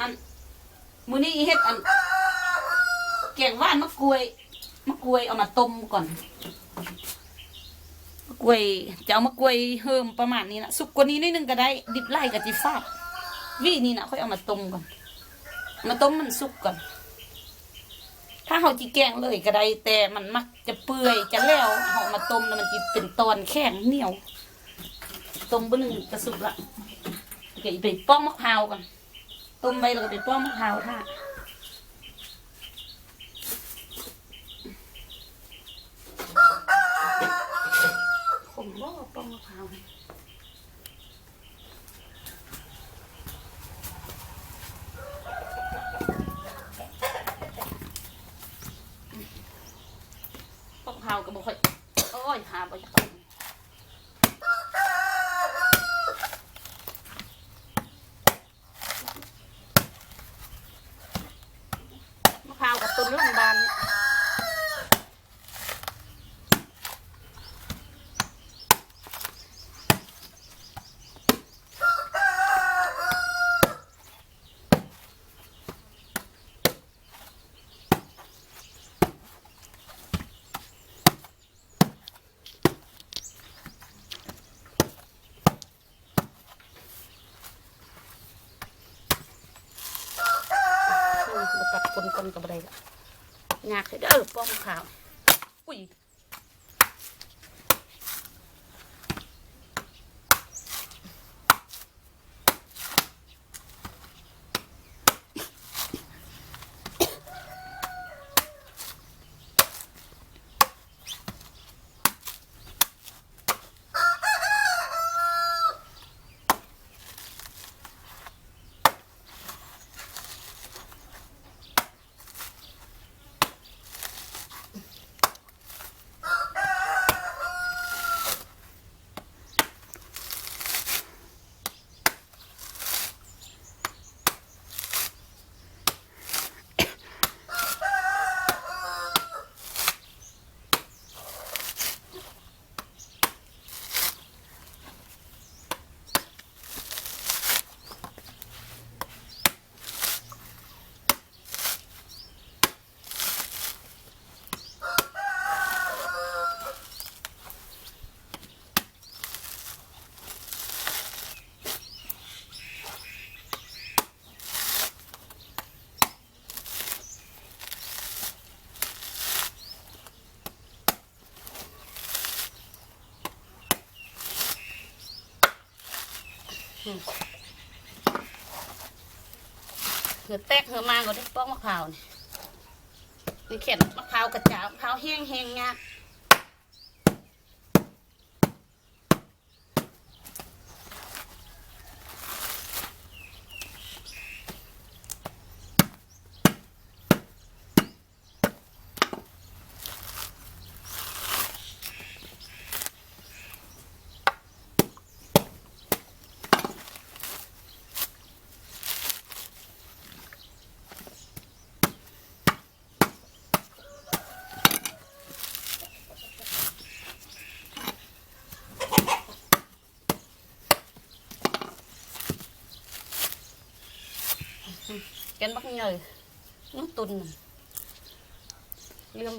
อันมื้อนี้อีเฮ็ดอันแกงว่านมะกรวยมะกรวยเอามาต้มก่อนมะกรวยจะเอามะกรวยเฮิมประมาณนี้นะสุกกว่านี้นิดนึงก็ได้ ดิบไล่กับจิฟาดวินี่นะค่อยเอามาต้มก่อน มาต้มมันสุกก่อน ถ้าเขาจีแกงเลยก็ได้แต่มันมักจะเปื่อยจะแล้วเขามาต้มแล้วมันจะเป็นตอนแข็งเหนียวต้มบะหนึ่งกระสุกละเดี๋ยวไปป้องมะพร้าวก่อน ต้มไปแล้วก็ไปป้องมะพร้าวค่ะผมว่าป้องมะพร้าวป้องมะพร้าวก็บ่ค่อยโอ้ยหาบ่อยากต้มมะพร้าวกับต้นเรื่องบานเนี่ย อืมมาตัดคนคน กับอะไรละยากเลยเด้อป้องขาวอุ้ย เหือแตกเหือมาก็ได้ป้องมะพร้าวนี่นี่เขียนมะพร้าวกระจามะพร้าวแห้งแห้งๆงาก นบักเหนื่อยน้ำตุนน่ะเลื่อม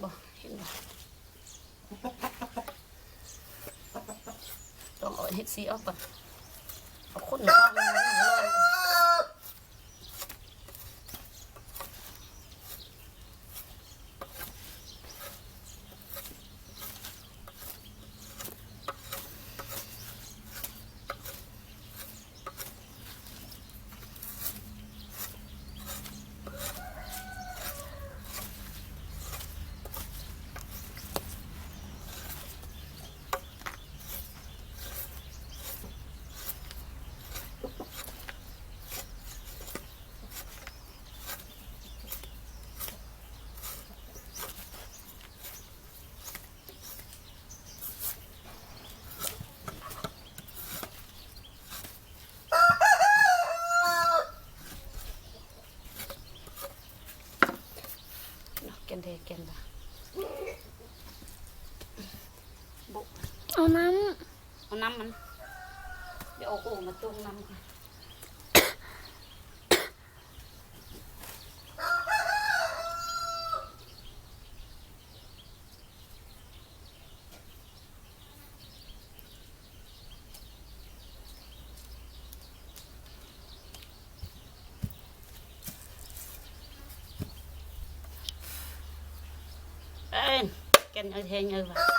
น้ำเอาน้ำมัน เดี๋ยวเอาโอ่งมาจุ่มน้ำก่อนเอ็นกันเอาเทงเอาไว้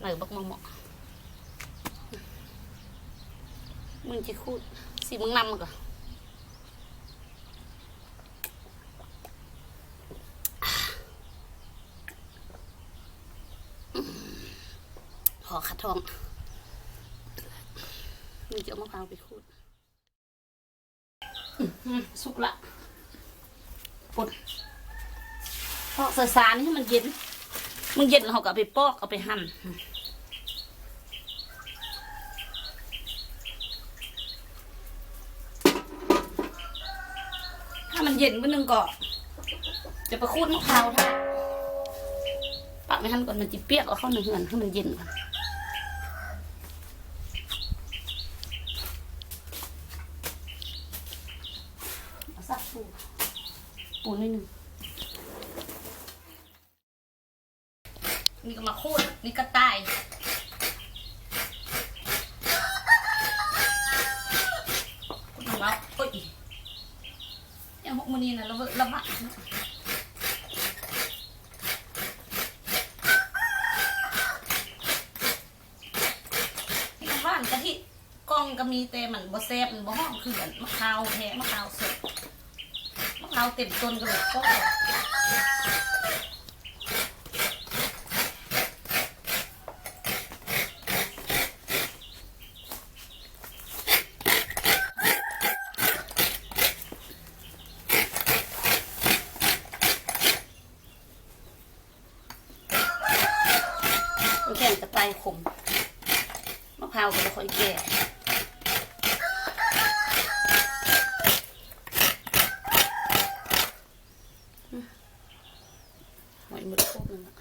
หนบักมอมมึงจะคูดสิมึงนำมันก่อนขอขัดทองมึงจะเอามะพร้าวไปคูดสุกละปดพอกสสารให้มันเย็น มึงเย็นเขาก็เอาไปปอกเอาไปหั่นถ้ามันเย็นก็นึงก็จะไปคูดมะพร้าวท่าปักไม่หั่นก่อนมันจะเปียกเอาเข้าในเหือนให้มันเย็นก่อนสักปูปูนิดนึง นี่ก็มาโคูดนี่ก็ตายคูดของเราโอ้ยยังหกมันนี่นะราเวเราบะนี่ก็ว่านกะทิกล้องก็มีแต่มันบ่แซ่บมันบ่หองคือเหมือนมะพร้าวแท้มะพร้าวสดมะพร้าวเต็มต้นก็แบบก็ มันแข็งจะตายขมมะพร้าวก็จะค่อยแก่หอยหมดโคกนึงละ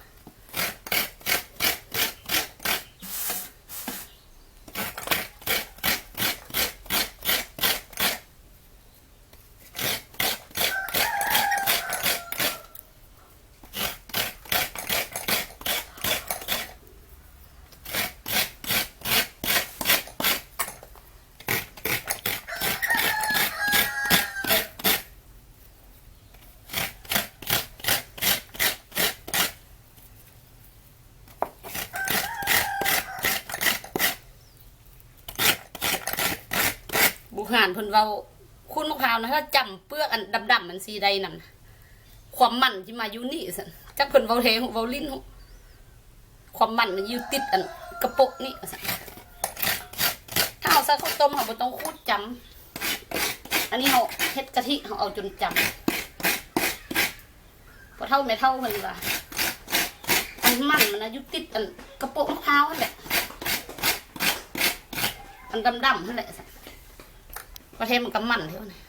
บุหาน เพิ่นเว้าคุณมะพร้าวนะถ้าจำเปลือกอันดำๆมันสีใดนั่นความมันที่มาอยู่นี่สันจักเพิ่นเว้าแทงเว้าลิ้นหความมันมันอยู่ติดอันกระปกนี่สันถ้าเอาใส่ข้าวต้มเราบ่ต้องคูดจำอันนี้เราเฮ็ดกะทิเราเอาจนจำพอเท่าไม่เท่าเพิ่นว่าอันมันมันนะอยู่ติดอันกระปกมะพร้าวนั่นแหละอันดำๆนั่นแหละสัน ประเทศมันก็มันเท่านั้น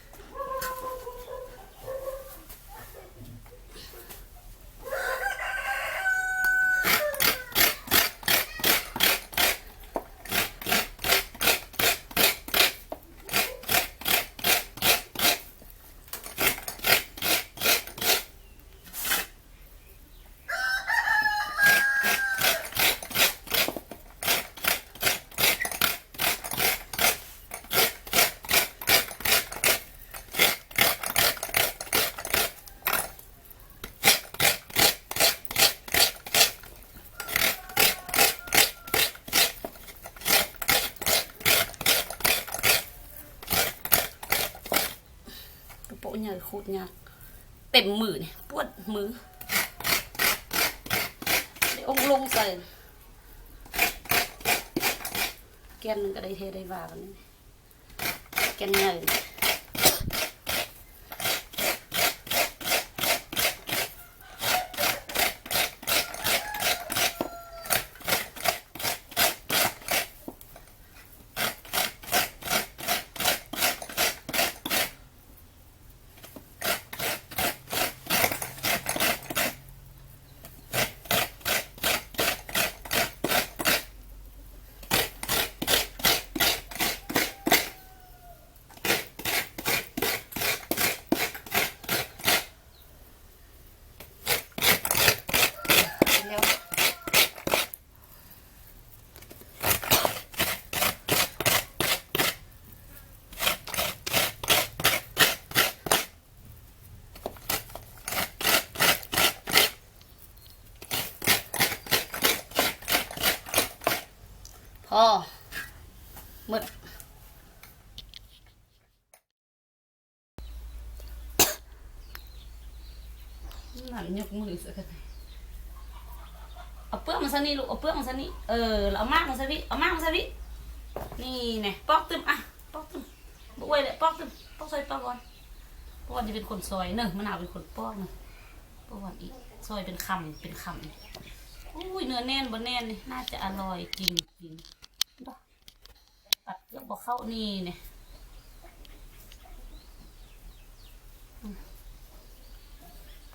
กระ ขูดยากเต็มมือเนี่ยปวดมือเดี๋ยวองลงใส่แกนนึงก็ได้เทได้ว่ากันแกนใหญ่ ยกมือสักหน่อยเอาเปลือกมันซะนี่ลูกเอาเปลือกมันซะนี่เออเอามากมันซะพี่เอามากมันซะพี่นี่ไงปอกตึมอะปอกตึมบุ้ยเลยปอกตึมปอกซอยปอกก่อนปอกก่อนจะเป็นคนซอยเนอะมะนาวเป็นคนปอกเนอะปอกก่อนอีกซอยเป็นคำเป็นคำอุ้ยเนื้อแน่นบนแน่นนี่น่าจะอร่อยจริงจริงตัดเปลือกบอกเข้านี่เนี่ย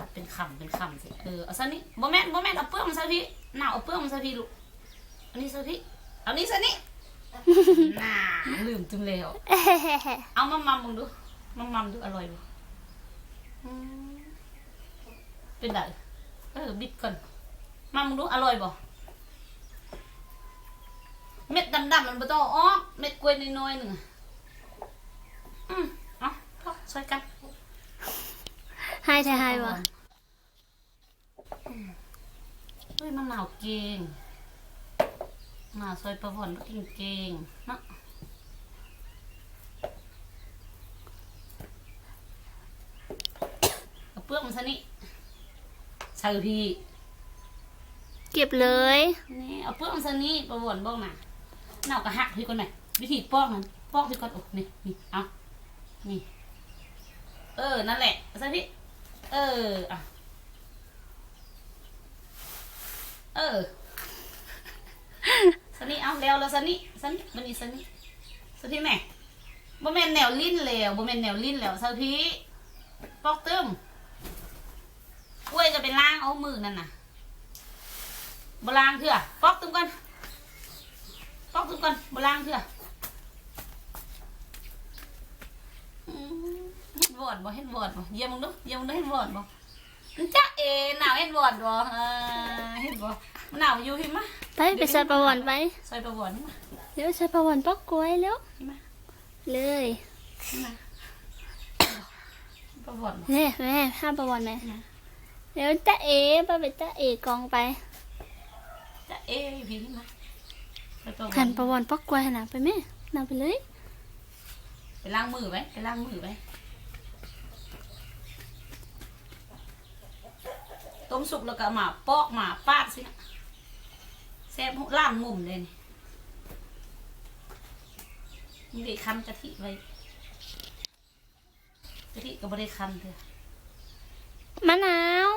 ตัดเป็นคำเป็นคำสิเออเอาซะนี่บ่แม่นบ่แม่นเอาเปลือกมันซะพี่หนาเอาเปลือกมันซะพี่ลูกอันนี้ซะพี่เอานี้ซะนี่น่าลืมจุมแล้วเอามามัมมึงดูมามัมดูอร่อยดูอืมเป็นไงเออบิดก่อนมัมมึงดูอร่อยบ่เม็ดดำๆมันบ่ต้องเอาออกเม็ดกล้วยน้อยๆหนึ่งอะอืมเอาพอช่วยกัน ให้ใช่ให้วะเฮ้ยมันหนาวเก่งหนาวซอยประวันกินเก่งเนาะเอาเปลือกมันซะนี่ใส่พี่เก็บเลยนี่เอาเปลือกมันซะนี่ประวันบ้องน่ะหนาวกระหักพี่ก่อนหน่อยวิธีปอกมันปอกพี่ก่อนโอ้นี่นี่เอานี่ เออ นั่นแหละเอาซะพี่ เอออะเออสนี่เอาแล้วแล้วสนี่สนี่มันนี่สนี่สนี่แม่บ่แม่นแนวลิ้นแล้วบ่แม่นแนวลิ้นแล้วสพี่ปอกตึมกล้วยจะไปล้างเอามือนั่นน่ะบ่ล้างเถอะปอกตึมก่อนปอกตึมก่อนบ่ล้างเถอะอืมเห็น วอดบ่เห็นวอดบ่เยี่ยมมึงดูเยี่ยมมึงดูเห็นวอดบ่จ้าเอหนาวเห็นวอดบ่อ่าเห็นบ่หนาวอยู่เห็นมะไปไปใส่ประวันไปซอยประวอนนี่มาเดี๋ยวใส่ประวันปอกกล้วยแล้วนี่มาเลยนี่มาประวอนเน่แม่ห้ามประวันไหมเดี๋ยวจ้าเอไปไปจ้าเอกองไปจะเอ้ยพี่นี่มาซอยประวอหันนประวันปอกกล้วยหนาไปแม่นาไปเลยไปล้างมือไว้ไปล้างมือไว้ ต้มสุกแล้วก็เอามาปอกมาปาดสิแซ่บล้านมุมเลยนี่มีได้คั้นกะทิไว้กะทิก็ไม่ได้คั้นเถอะมะนาว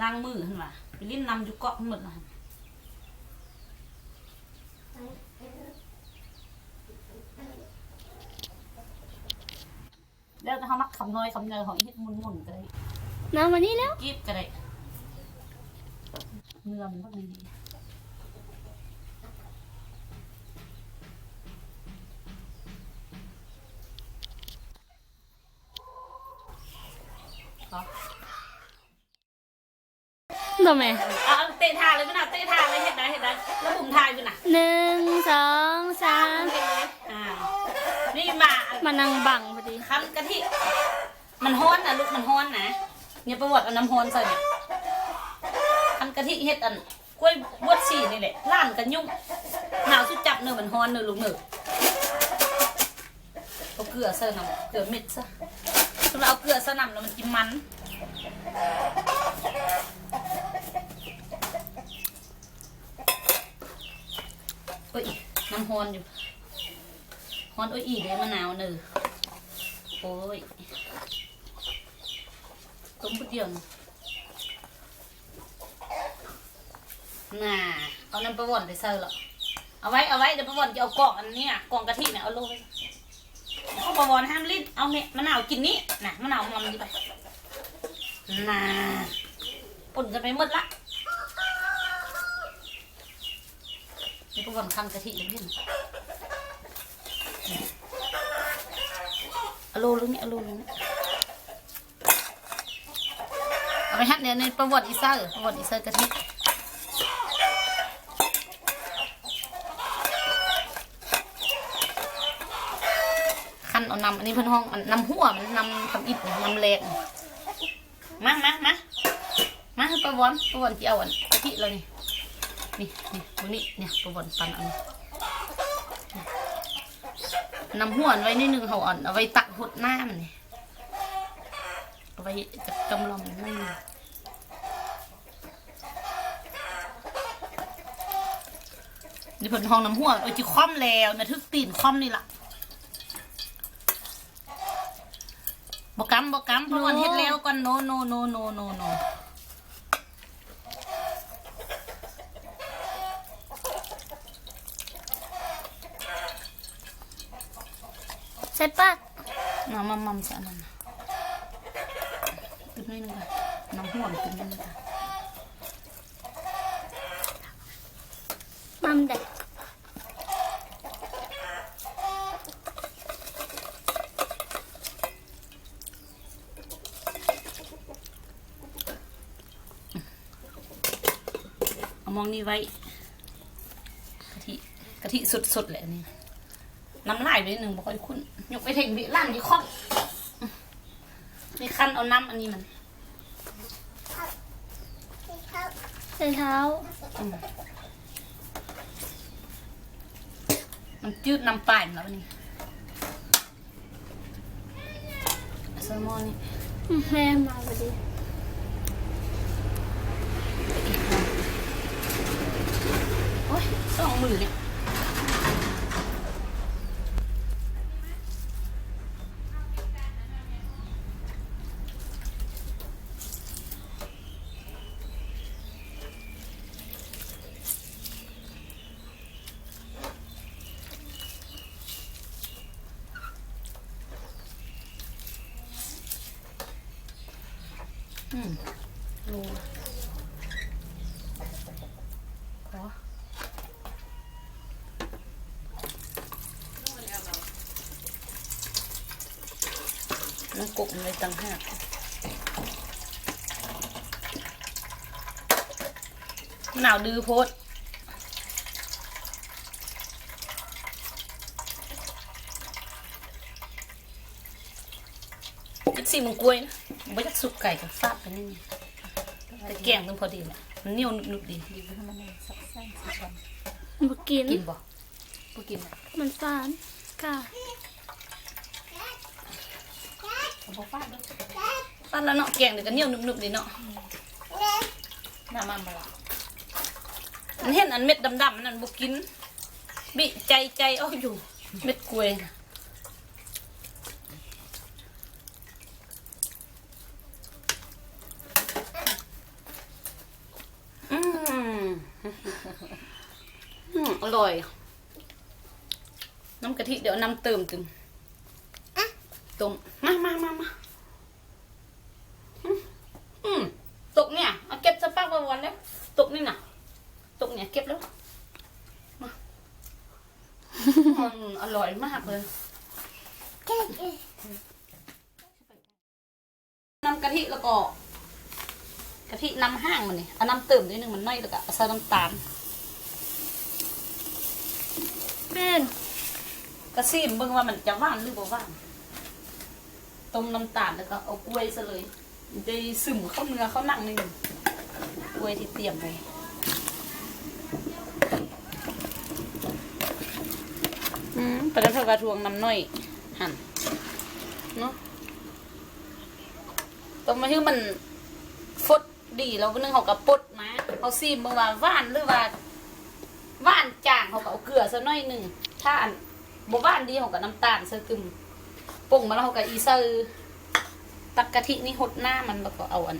ล้างมือขึ้นมาไปลิ้นนำอยู่เกาะหมดเลย แล้วถ้ามักคำน้อยคำเนยของอีเฮ็ดมุนมุนๆก็ได้น้ำมานี่แล้วกีบก็ได้เนื้อมันพวกนี้ดีต่อตัวแม่เอาเอาเตะทาเลยพี่น่ะเตะทาเลยเห็ดได้เห็ดได้แล้วผมทายพี่น่ะหนึ่งสองสามอ่านี่มา มานั่งบังพอดีคั้นกะทิมันฮ้อนนะลูกมันฮ้อนนะเนี่ยประวัติเอาน้ำฮ้อนใส่เนี่ยคั้นกะทิเฮ็ดอันกล้วยบวชชีนี่แหละล้านกันยุ่งหนาวสุดจับเนื้อมันฮ้อนเนื้อลูกเนื้อเอาเกลือใส่น้ำเกลือเม็ดซะสำหรับเอาเกลือใส่น้ำแล้วมันกินมันโอ้ยน้ำฮ้อนอยู่ ฮ้อนโอ้ยอีเลยมะนาวเนื้อโอ้ยต้มก๋วยเตี๋ยวนะน่ะเอาน้ำประวันไปใส่หรอเอาไว้เอาไว้เดี๋ยวประวันจะเอากล่องอันนี้กล่องกะทิเนี่ยเอาลงไปเอาประวันห้ามลิ้นเอาเนี่ยมะนาวกินนี้น่ะมะนาวมันดีไปน่ะปุ่นกันไปหมดละนี่ประวันคั้นกะทิเลยพี่เอาโลลึงนี่อาโลลึงนี่เอาไปฮัดเนี่ยในประวัติอีซ่าเออประวัติอีซ่ากะทิคันเอานำอันนี้เพิ่อนห้องอันนำหัวมันนำทำอิฐนำแรงมามามามาให้ประวันประวันที่เอาอันกะทิเรานี่นี่นี่ตัวนี้เนี่ยประวันปันอันนี้ น้ำห้วนไว้นิดนึงเขาอ่อนเอาไว้ตักหดหน้ามันนี่เอาไว้จะกำลอมไม่มีนี่ผลห้องน้ำห้วนเอาจีคว่ำแล้วนะทึกตีนคว่ำนี่ล่ะบกำบกำเพราะวันเฮ็ดแล้วก่อนโนโนโนโนโนโน ใส่ปากมามามัมจะอันนั้นนะตึ้งนิดนึงค่ะน้ำห่วงตึ้งนิดนึงค่ะมัมเด็กเอามองนี่ไว้กะทิกะทิสดๆแหละนี่ น้ำลายไปนิดนึงบ่ค่อยคุ้นยกไปเทงดิล้านดิข้องนี่ขั้นเอาน้ำอันนี้มันใส่เท้าอืมมันจืดน้ำปลายมันแล้วนี่เอาแซลมอนนี่อืมแม่มาพอดีโอ้ยสองมือเนี่ยอืมดูขอ น้ำกบในตังห้ากมะนาวดื้อโพดยักซี่มึงกล้วยนะบ่ยักสุกไก่กับฟาดไปนี่นี่แต่แกงต้องพอดีแหละมันเหนียวหนุบๆดีบ่กินกินบ่บ่กินอะมันฟานค่ะ บ่ฟาดด้อฟาดแล้วเนาะแกงเดี๋ยวก็เหนียวหนุบๆดีเนาะน้ำมันมาละมันเห็นอันเม็ดดำๆนั่นบ่กิน บิใจใจเอาอยู่ เม็ดกล้วยอืมอืมอร่อย น้ำกะทิเดี๋ยวน้ำเติมตึม ต้มมามามามาอืมอืมตกเนี่ยเอาเก็บสปักไว้วันแล้วตกนี่น่ะ ตกเนี่ยเก็บแล้วมาอืมอร่อยมากเลยน้ำกะทิแล้วก็กะทิน้ำห้างมันนี่เอาน้ำเติมนิดนึงมันน้อยแล้วก็เอาใส่น้ำตาลเป็นกระซีมเบิ่งว่ามันจะหวานหรือบ่หวาน ต้มน้ำตาลแล้วก็เอากล้วยซะเลยจะซึมเข้าเนื้อเข้าหนังนิดนึงกล้วยที่เตรียมไว้อืมปล้วเท่ากับทวงน้ำน้อยหั่นเนาะต้มมาให้มันฟดดีแล้ววันนึงเขาก็ปดมาเขาซีมเบิ่งว่าหวานหรือว่าว่านจางเขาก็เอาเกลือซะน่อยหนึ่งถ้าอันบ่ว่านดีเขาก็น้ำตาลใส่กึม ป่งมาแล้วเขาก็อีเซอร์ตักกะทินี่หดหน้ามันแล้วก็เอาอัน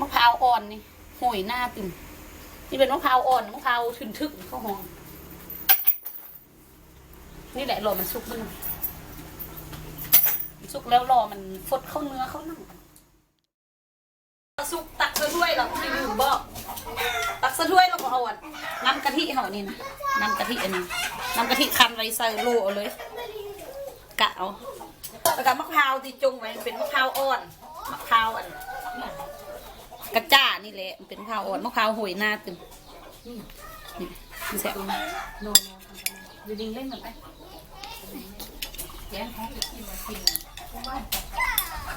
มะพร้าวอ่อนนี่โหยหน้าตึมนี่เป็นมะพร้าวอ่อนมะพร้าวทึนทึกข้าวหอมนี่แหละรอมันสุกมันงสุกแล้วรอมันฟดเข้าเนื้อเข้าหนังสุกตักใส่ถ้วยหรอกไม่ลืมบอกตักสะถ้วยแล้วก็เอาอันน้ำกะทิเขานี่นะน้ำกะทิอันนี้น้ำกะทิคันไว้ใส่โลเอาเลย กะเอาแล้วก็มะพร้าวที่จงไว้เป็นมะพร้าวอ่อนมะพร้าวอันกระจ้านี่แหละมันเป็นมะพร้าวอ่อนมะพร้าวโหยหน้าตึมนี่มันแซ่บโนโนอยู่ดิงเล่นมันไปแย่งของอีกทีมากินเพราะว่า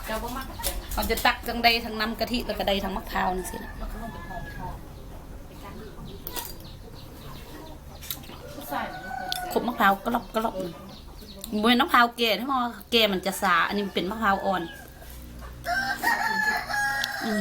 เจ้าบ่มากเจ้าเขาจะตักทั้งใดทั้งน้ำกะทิแล้วก็ใดทั้งมะพร้าวนี่สินะมันก็ลงเป็นทองเป็นทองเป็นการผู้ชายมันก็เคยขบมะพร้าวกรอบกรอบๆหนึ่งเบนมะพร้าวเก่ที่มอแก่มันจะสา อันนี้มันเป็นมะพร้าวอ่อน อืม